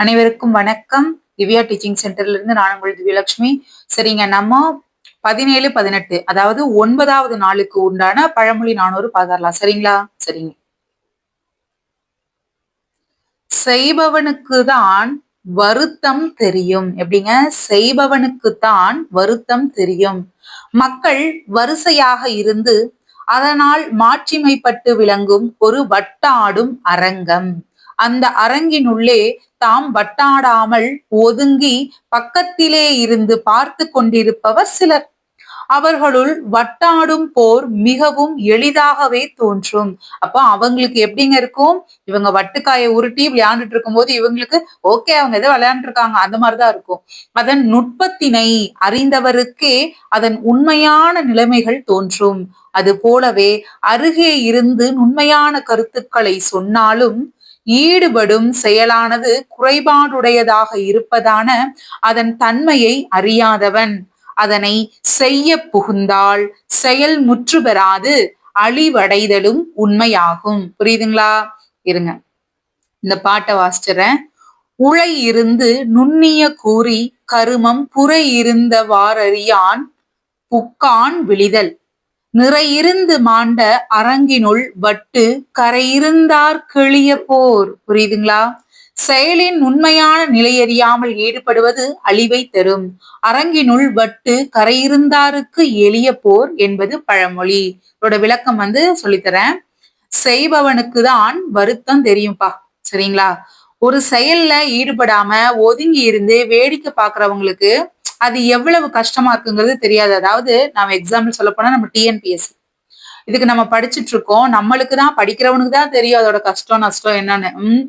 அனைவருக்கும் வணக்கம். திவ்யா டீச்சிங் சென்டர்ல இருந்து நான் உங்கள் திவ்யலட்சுமி. சரிங்க நம்ம பதினேழு பதினெட்டு அதாவது ஒன்பதாவது நாளுக்கு உண்டான பழமொழி நானூறு பாதரலாம். சரிங்களா? சரிங்க. செய்பவனுக்கு தான் வருத்தம் தெரியும். எப்படிங்க? செய்பவனுக்கு தான் வருத்தம் தெரியும். மக்கள் வரிசையாக இருந்து அதனால் மாட்சிமைப்பட்டு விளங்கும் ஒரு வட்டாடும் அரங்கம். அந்த அரங்கினுள்ளே தாம் வட்டாடாமல் ஒதுங்கி பக்கத்திலே இருந்து பார்த்து கொண்டிருப்பவர் சிலர். அவர்களுள் வட்டாடும் போர் மிகவும் எளிதாகவே தோன்றும். அப்போ அவங்களுக்கு எப்படிங்க இருக்கும்? இவங்க வட்டுக்காயை உருட்டி விளையாண்டுட்டு இருக்கும் போது இவங்களுக்கு ஓகே அவங்க எதை விளையாண்டு இருக்காங்க அந்த மாதிரிதான் இருக்கும். அதன் நுட்பத்தினை அறிந்தவருக்கே அதன் உண்மையான நிலைமைகள் தோன்றும். அது போலவே அருகே இருந்து உண்மையான கருத்துக்களை சொன்னாலும் ஈடுபடும் செயலானது குறைபாடுடையதாக இருப்பதான அதன் தன்மையை அறியாதவன். அதனை செய்ய புகுந்தால் செயல் முற்று பெறாது அழிவடைதலும் உண்மையாகும். புரியுதுங்களா? இருங்க. இந்த பாட்டை வாசிச்சுறேன். உழை இருந்து நுண்ணிய கூறி கருமம் புறை இருந்த வாரறியான் புக்கான் விழிதல். நிறையிருந்து மாண்ட அரங்கினுள் வட்டு கரையிருந்தார் கிளிய போர். புரியுதுங்களா? செயலின் உண்மையான நிலையறியாமல் ஈடுபடுவது அழிவை தரும். அரங்கினுள் வட்டு கரையிருந்தாருக்கு எளிய போர் என்பது பழமொழி. இதோட விளக்கம் வந்து சொல்லித்தரேன். செய்பவனுக்கு தான் வருத்தம் தெரியும்பா. சரிங்களா? ஒரு செயல்ல ஈடுபடாம ஒதுங்கி இருந்து வேடிக்கை பாக்குறவங்களுக்கு அது எவ்வளவு கஷ்டமா இருக்குங்கிறது தெரியாது. அதாவது நம்ம எக்ஸாம்பிள் சொல்ல போனா நம்ம டிஎன்பிஎஸ்சி இதுக்கு நம்ம படிச்சுட்டு இருக்கோம். நம்மளுக்கு தான் படிக்கிறவனுக்கு தான் தெரியும் அதோட கஷ்டம் நஷ்டம் என்னன்னு. உம்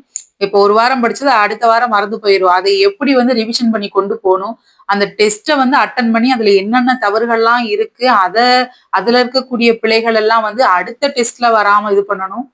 இப்போ ஒரு வாரம் படிச்சது அடுத்த வாரம் மறந்து போயிடும் அதை எப்படி வந்து ரிவிஷன் பண்ணி கொண்டு போகணும்? அந்த டெஸ்ட்டை வந்து அட்டன் பண்ணி அதுல என்னென்ன தவறுகள்லாம் இருக்கு அதை அதுல இருக்கக்கூடிய பிழைகள் எல்லாம் வந்து அடுத்த டெஸ்ட்ல வராம இது பண்ணணும்.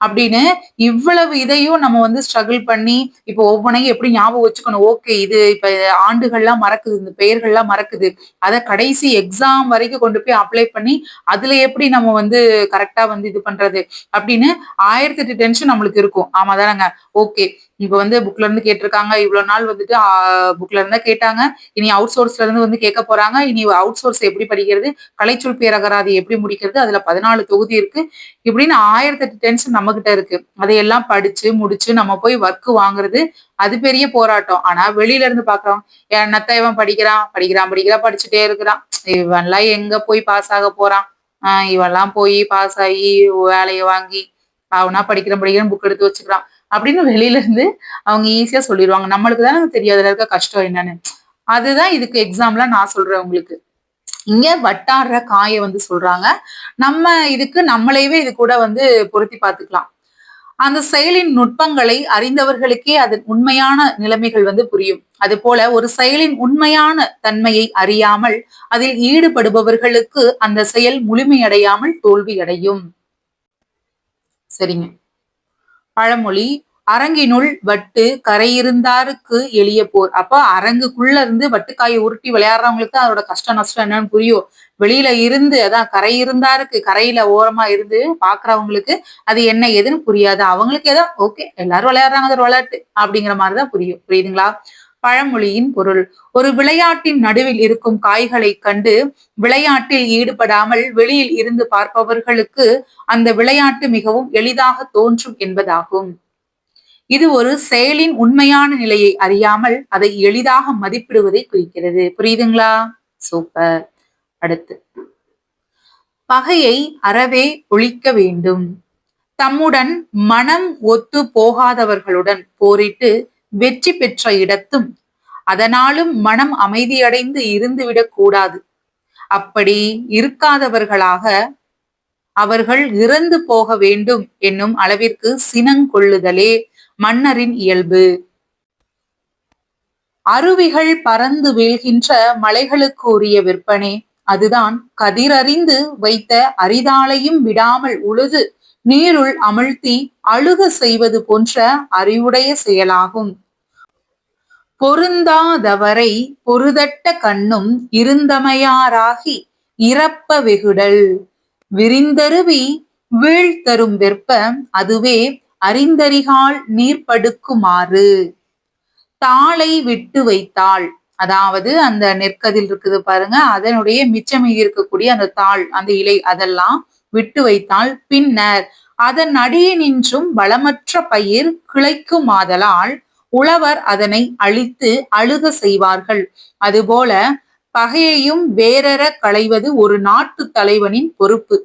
அப்படின்னு இவ்வளவு இதையும் நம்ம வந்து ஸ்ட்ரகிள் பண்ணி இப்போ ஒவ்வொன்றையும் எப்படி ஞாபகம் வச்சுக்கணும்? ஓகே இது இப்ப ஆண்டுகள்லாம் மறக்குது இந்த பெயர்கள்லாம் மறக்குது. அதை கடைசி எக்ஸாம் வரைக்கும் கொண்டு போய் அப்ளை பண்ணி அதுல எப்படி நம்ம வந்து கரெக்டா வந்து இது பண்றது? அப்படின்னு ஆயிரத்தி எட்டு டென்ஷன் நம்மளுக்கு இருக்கும். ஆமா தானங்க ஓகே இப்ப வந்து புக்ல இருந்து கேட்டிருக்காங்க. இவ்வளவு நாள் வந்துட்டு புக்ல இருந்தா கேட்டாங்க. இனி அவுட் சோர்ஸ்ல இருந்து வந்து கேட்க போறாங்க. இனி அவுட் சோர்ஸ் எப்படி படிக்கிறது? கலைச்சொல் பேரகராதி எப்படி முடிக்கிறது? அதுல பதினாலு தொகுதி இருக்கு. இப்படின்னு ஆயிரத்தெட்டு டென்ஷன் நம்ம கிட்ட இருக்கு. அதையெல்லாம் படிச்சு முடிச்சு நம்ம போய் ஒர்க் வாங்குறது அது பெரிய போராட்டம். ஆனா வெளியில இருந்து பாக்குறோம். என்னத்த இவன் படிக்கிறான்? படிக்கிறான் படிக்கிறான் படிச்சுட்டே இருக்கிறான். இவன்லாம் எங்க போய் பாஸ் ஆக போறான்? ஆஹ் இவெல்லாம் போய் பாஸ் ஆகி வேலையை வாங்கி அவனா படிக்கிற படிக்கிறேன் புக் எடுத்து வச்சுக்கிறான். அப்படின்னு வெளியில இருந்து அவங்க ஈஸியா சொல்லிடுவாங்க. நம்மளுக்கு தானே தெரியாதுல இருக்க கஷ்டம் என்னன்னு. அதுதான் இதுக்கு எக்ஸாம்ல நான் சொல்றேன் உங்களுக்கு. இங்க வட்டாடுற காயை வந்து சொல்றாங்க. நம்ம இதுக்கு நம்மளையவே இது கூட வந்து பொருத்தி பார்த்துக்கலாம். அந்த செயலின் நுட்பங்களை அறிந்தவர்களுக்கே அதன் உண்மையான நிலைமைகள் வந்து புரியும். அது போல ஒரு செயலின் உண்மையான தன்மையை அறியாமல் அதில் ஈடுபடுபவர்களுக்கு அந்த செயல் முழுமையடையாமல் தோல்வி அடையும் சரிங்க. பழமொழி அரங்கினுள் வட்டு கரையிருந்தாருக்கு எளிய போர். அப்ப அரங்குக்குள்ள இருந்து வட்டுக்காயை உருட்டி விளையாடுறவங்களுக்கு அதோட கஷ்ட நஷ்டம் என்னன்னு புரியும். வெளியில இருந்து அதான் கரை இருந்தாருக்கு கரையில ஓரமா இருந்து பாக்குறவங்களுக்கு அது என்ன ஏதுன்னு புரியாது. அவங்களுக்கு ஏதோ ஓகே எல்லாரும் விளையாடுறாங்க அது விளையாட்டு அப்படிங்கிற மாதிரிதான் புரியும். புரியுதுங்களா? பழமொழியின் பொருள். ஒரு விளையாட்டின் நடுவில் இருக்கும் காய்களை கண்டு விளையாட்டில் ஈடுபடாமல் வெளியில் இருந்து பார்ப்பவர்களுக்கு அந்த விளையாட்டு மிகவும் எளிதாக தோன்றும் என்பதாகும். இது ஒரு செயலின் உண்மையான நிலையை அறியாமல் அதை எளிதாக மதிப்பிடுவதை குறிக்கிறது. புரியுதுங்களா? சூப்பர். அடுத்து. பகையை அறவே ஒழிக்க வேண்டும். தம்முடன் மனம் ஒத்து போகாதவர்களுடன் போரிட்டு வெற்றி பெற்ற இடத்தும் அதனாலும் மனம் அமைதியடைந்து இருந்துவிடக் கூடாது. அப்படி இருக்காதவர்களாக அவர்கள் இறந்து போக வேண்டும் என்னும் அளவிற்கு சினங்கொள்ளுதலே மன்னரின் இயல்பு. அருவிகள் பறந்து வீழ்கின்ற மலைகளுக்கு உரிய விற்பனை. அதுதான் கதிரறிந்து வைத்த அரிதாலையும் விடாமல் உழுது நீருள் அமிழ்த்தி அழுக செய்வது போன்ற அறிவுடைய செயலாகும். பொருந்தாதவரை பொருதட்ட கண்ணும் இருந்தமையாராகி இறப்ப வெகுடல். விரிந்தருவி வீழ்த்தரும் வெற்ப அதுவே அறிந்தறிகால் நீர்ப்படுக்குமாறு. தாளை விட்டு வைத்தாள். அதாவது அந்த நெற்கதில் இருக்குது பாருங்க அதனுடைய மிச்சமீதி இருக்கக்கூடிய அந்த தாள் அந்த இலை அதெல்லாம் விட்டு வைத்தால் பின்னர். அதன் அடியே நின்றும் வளமற்ற பயிர் கிளைக்குமாதலால் உழவர் அதனை அழித்து அழுக செய்வார்கள். அதுபோல பகையையும் வேறற களைவது ஒரு நாட்டு தலைவனின் பொறுப்பு.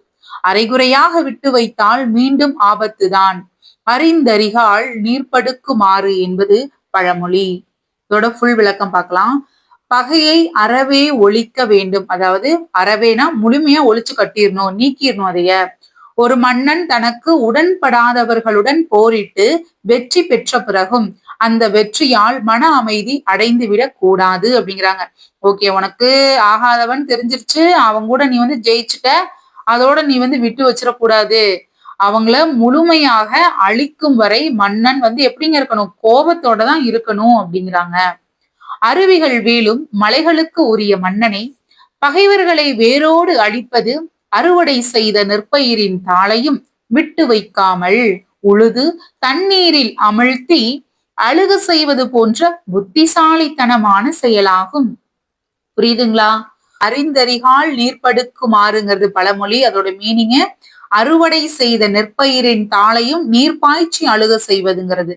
அரைகுறையாக விட்டு வைத்தால் மீண்டும் ஆபத்துதான். அறிந்தறிகால் நீர்ப்படுக்குமாறு என்பது பழமொழி. இதோட ஃபுல் விளக்கம் பார்க்கலாம். பகையை அறவே ஒழிக்க வேண்டும். அதாவது அறவேனா முழுமையா ஒழிச்சு கட்டிடணும் நீக்கிடணும் அதைய. ஒரு மன்னன் தனக்கு உடன்படாதவர்களுடன் போரிட்டு வெற்றி பெற்ற பிறகும் அந்த வெற்றியால் மன அமைதி அடைந்து விடக்கூடாது அப்படிங்கிறாங்க. ஓகே உனக்கு ஆகாதவன் தெரிஞ்சிருச்சு அவங்க கூட நீ வந்து ஜெயிச்சுட்ட அதோட நீ வந்து விட்டு வச்சிடக்கூடாது. அவங்கள முழுமையாக அழிக்கும் வரை மன்னன் வந்து எப்படிங்க இருக்கணும்? கோபத்தோட தான் இருக்கணும் அப்படிங்கிறாங்க. அருவிகள் வீழும் மலைகளுக்கு உரிய மன்னனை பகைவர்களை வேரோடு அழிப்பது அறுவடை செய்த நெற்பயிரின் தாளையும் விட்டு வைக்காமல் உழுது தண்ணீரில் அமிழ்த்தி அழுக செய்வது போன்ற புத்திசாலித்தனமான செயலாகும். புரியுதுங்களா? அறிந்தறிகால் நீர்ப்படுக்குமாறுங்கிறது பழமொழி. அதோட மீனிங்க அறுவடை செய்த நெற்பயிரின் தாளையும் நீர்ப்பாய்ச்சி அழுக செய்வதுங்கிறது.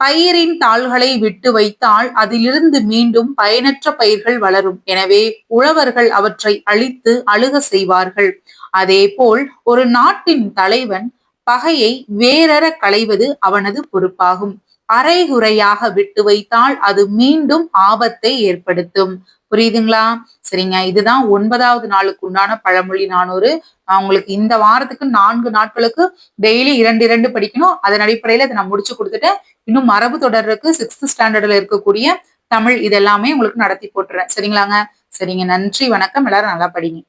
பயிரின் தாள்களை விட்டு வைத்தால் அதிலிருந்து மீண்டும் பயனற்ற பயிர்கள் வளரும். எனவே உழவர்கள் அவற்றை அழித்து அழுக செய்வார்கள். அதேபோல் ஒரு நாட்டின் தலைவன் பகையை வேறற களைவது அவனது பொறுப்பாகும். அரைகுறையாக விட்டு வைத்தால் அது மீண்டும் ஆபத்தை ஏற்படுத்தும். புரியுதுங்களா? சரிங்க. இதுதான் ஒன்பதாவது நாளுக்கு உண்டான பழமொழி நானூறு. உங்களுக்கு இந்த வாரத்துக்கு நான்கு நாட்களுக்கு டெய்லி இரண்டு இரண்டு படிக்கணும். அதன் அடிப்படையில அதை நான் முடிச்சு கொடுத்துட்டேன் இன்னும் மரபு தொடருக்கு சிக்ஸ்த் ஸ்டாண்டர்ட்ல இருக்கக்கூடிய தமிழ் இதெல்லாமே உங்களுக்கு நடத்தி போட்டுறேன். சரிங்களாங்க? சரிங்க. நன்றி. வணக்கம். எல்லாரும் நல்லா படிங்க.